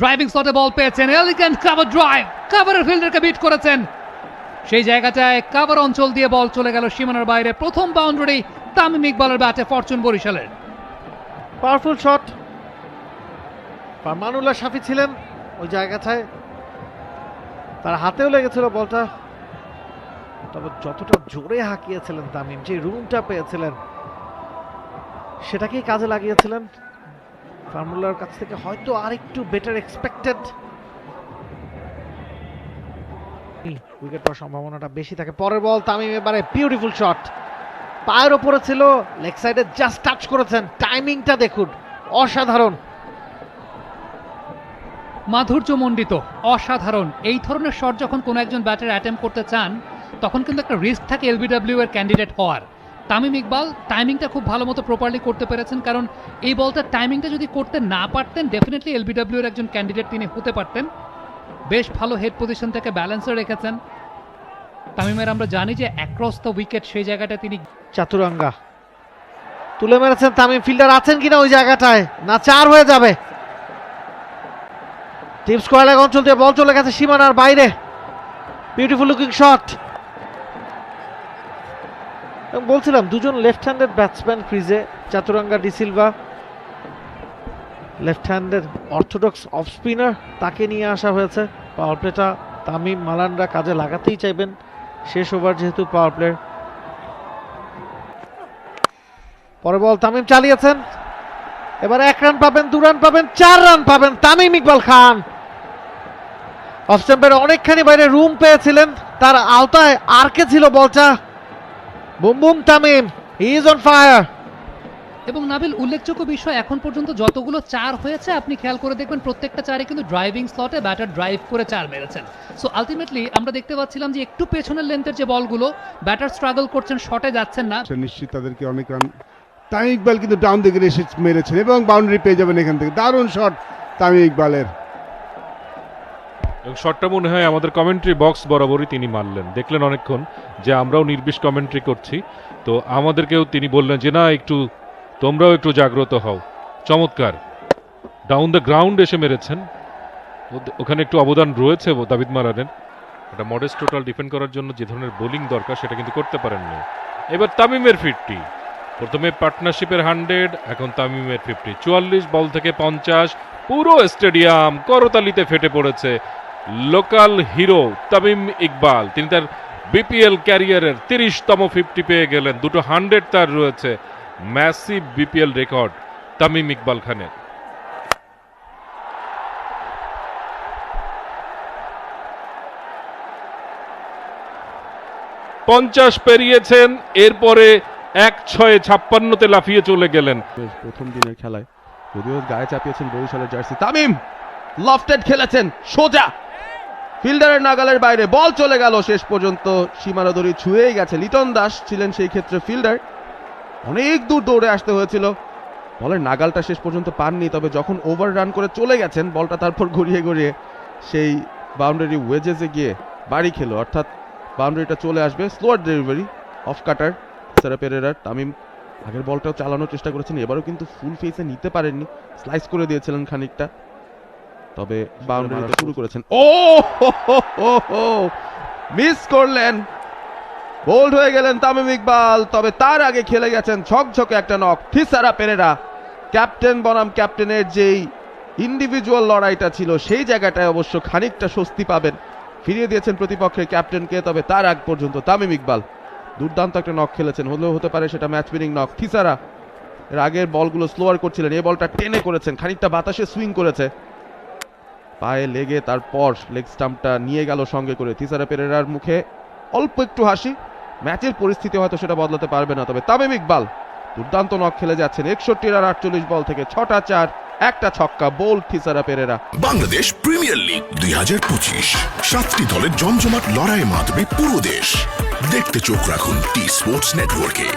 Driving স্লটে ball পেয়েছেন elegant cover drive কাভারের ফিল্ডারকে বিট করেছেন। সেই জায়গাটায় কাভার অঞ্চল দিয়ে বল চলে গেল সীমানার বাইরে। প্রথম বাউন্ডারি তামিম ইকবালের ব্যাটে ফরচুন বরিশালের। পাওয়ারফুল শট ফারমানুল্লাহ শাফি ছিলেন ওই জায়গাটায়। তার হাতেও লেগেছিল বলটা। তবে যতটা জোরে হাঁকিয়েছিলেন তামিম, যে রুমটা পেয়েছিলেন, সেটাকেই কাজে লাগিয়েছিলেন। ফার্মুলার কাছ থেকে হয়তো আরেকটু বেটার এক্সপেক্টেড উইকেট পাওয়ার সম্ভাবনাটা বেশি থাকে। পরের বল তামিম এবারে বিউটিফুল শট পায়ের ওপরে ছিল লেগ সাইডে জাস্ট টাচ করেছেন। টাইমিংটা দেখুন, অসাধারণ। মাধুর্যমণ্ডিত অসাধারণ। এই ধরনের শট যখন কোনো একজন ব্যাটার অ্যাটেম্প করতে চান, তখন কিন্তু একটা রিস্ক থাকে এলবিডব্লিউ এর ক্যান্ডিডেট হওয়ার। তামিম ইকবাল টাইমিংটা খুব ভালো মতো প্রপারলি করতে পেরেছেন, কারণ এই বলটার টাইমিংটা যদি করতে না পারতেন ডেফিনেটলি এলবিডব্লিউ এর একজন ক্যান্ডিডেট তিনি হতে পারতেন। বেশ ভালো হেড পজিশন থেকে ব্যালেন্সে রেখেছেন। তামিমের আমরা জানি যে অ্যাক্রস দ্য উইকেট সেই জায়গাটা তিনি চাতুরাঙ্গা। তুলে মেরেছেন তামিম। ফিল্ডার আছেন কিনা ওই জায়গাটায়? না, চার হয়ে যাবে। টিম স্কোয়ার লেগ অঞ্চল দিয়ে বল চলে গেছে সীমানার বাইরে। বিউটিফুল লুকিং শট এবং বলছিলাম, দুজন লেফট হ্যান্ডেড ব্যাটসম্যান ক্রিজে চাতুরাঙ্গা ডিসিলভা লেফট হ্যান্ডের অর্থোডক্স অফ স্পিনার তাকে নিয়ে আসা হয়েছে। পাওয়ার প্লেটা তামিম মালানরা কাজে লাগাতেই চাইবেন। শেষ ওভার যেহেতু পাওয়ার প্লের পরে বল তামিম চালিয়েছেন। এবার এক রান পাবেন, দু রান পাবেন, চার রান পাবেন তামিম ইকবাল খান। অফ স্টাম্পের অনেকখানি বাইরে রুম পেয়েছিলেন। তার আওতায় আর কে ছিল বলটা? Boom boom Tamim he is on fire এবং নাবিল উল্লেখযোগ্য বিষয় এখন পর্যন্ত যতগুলো চার হয়েছে আপনি খেয়াল করে দেখবেন প্রত্যেকটা চারে কিন্তু ড্রাইভিং স্লটে ব্যাটার ড্রাইভ করে চার মেরেছেন। সো আলটিমেটলি আমরা দেখতে পাচ্ছিলাম যে একটু পেছনের লেন্থের যে বলগুলো ব্যাটার স্ট্রাগল করছেন শটে যাচ্ছেন না। সে নিশ্চিত তাদেরকে অনেক রান তামিম ইকবাল কিন্তু ডাউন দিকে এসে মেরেছেন এবং বাউন্ডারি পেয়ে যাবেন এখান থেকে। দারুণ শট তামিম ইকবালের। এবং শটটা মনে হয় আমাদের কমেন্ট্রি বক্স বরাবরই তিনি মারলেন। দেখলেন অনেকক্ষণ যে আমরাও নির্বিষ কমেন্ট্রি করছি। তো আমাদেরকেও তিনি বললেন যে, না, একটু তোমরাও একটু জাগ্রত হও। চমৎকার। ডাউন দ্য গ্রাউন্ড এসে মেরেছেন। ওখানে একটু অবদান রয়েছে দাবিদ মারানের। একটা মডেস্ট টোটাল ডিফেন্ড করার জন্য যে ধরনের বোলিং দরকার, সেটা কিন্তু করতে পারেননি। এবার তামিমের ফিফটি প্রথমে পার্টনারশিপের হান্ড্রেড এখন তামিমের ফিফটি চুয়াল্লিশ বল থেকে পঞ্চাশ। পুরো স্টেডিয়াম করতালিতে ফেটে পড়েছে। Local hero Tamim Iqbal. তিনি তার বিপিএল ক্যারিয়ারের তিরিশতম ফিফটি পেয়ে গেলেন। দুটো হান্ড্রেড তার রয়েছে। Massive BPL record Tamim Iqbal খানের। পঞ্চাশ পেরিয়েছেন, এরপরে এক ছয়ে ছাপ্পান্নতে লাফিয়ে চলে গেলেন। প্রথম দিনের খেলায় যদিও গায়ে চাপিয়েছেন বরিশালের জার্সি তামিম, লফটেড খেলেছেন, সোজা। ফিল্ডারের নাগালের বাইরে বল চলে গেল। শেষ পর্যন্ত সীমানা দড়ি ছুঁয়েই গেছে লিটন দাস ছিলেন সেই ক্ষেত্রে ফিল্ডার। অনেক দূর দৌড়ে আসতে হয়েছিল। বলের নাগালটা শেষ পর্যন্ত পাননি, তবে যখন ওভার রান করে চলে গেছেন, বলটা তারপর ঘুরিয়ে ঘুরিয়ে সেই বাউন্ডারি ওয়েজেসে গিয়ে বাড়ি খেলো। অর্থাৎ বাউন্ডারিটা চলে আসবে স্লোয়ার ডেলিভারি অফ কাটার, সেরা পেরেরার তামিম। আগের বলটাও চালানোর চেষ্টা করেছেন, এবারও কিন্তু ফুল ফেসে নিতে পারেননি। স্লাইস করে দিয়েছিলেন খানিকটা। তবে বাউন্ডারিতে শুরু করেছেন। ও মিস করলেন। বোল্ড হয়ে গেলেন তামিম ইকবাল তবে তার আগে খেলে গেছেন ঝকঝকে একটা নক থিসারা পেরেরা ক্যাপ্টেন বনাম ক্যাপ্টেনের যেই ইন্ডিভিজুয়াল লড়াইটা ছিল সেই জায়গাটায় অবশ্য খানিকটা স্বস্তি পাবেন। ফিরিয়ে দিয়েছেন প্রতিপক্ষের ক্যাপ্টেনকে তবে তার আগ পর্যন্ত তামিম ইকবাল। দুর্দান্ত একটা নক খেলেছেন হলেও হতে পারে সেটা ম্যাচ উইনিং নক থিসারা এর আগের বলগুলো স্লোয়ার করছিলেন এই বলটা টেনে করেছেন খানিকটা বাতাসে সুইং করেছে। পায়ে লেগে তারপর লেগ স্টাম্পটা নিয়ে গেল সঙ্গে করে। থিসারা পেরেরার মুখে অল্প একটু হাসি। ম্যাচের পরিস্থিতি হয়তো সেটা বদলাতে পারবে না, তবে তামিম ইকবাল দুর্দান্ত নক খেলে যাচ্ছেন। একষট্টি রান আটচল্লিশ বল থেকে ছটা চার, একটা ছক্কা bowl Thisara Perera. Bangladesh premier league দুই হাজার পঁচিশ। সাতটি দলের জমজমাট লড়াইয়ের মাধ্যমে পুরো দেশ। দেখতে চোখ রাখুন টি স্পোর্টস নেটওয়ার্কে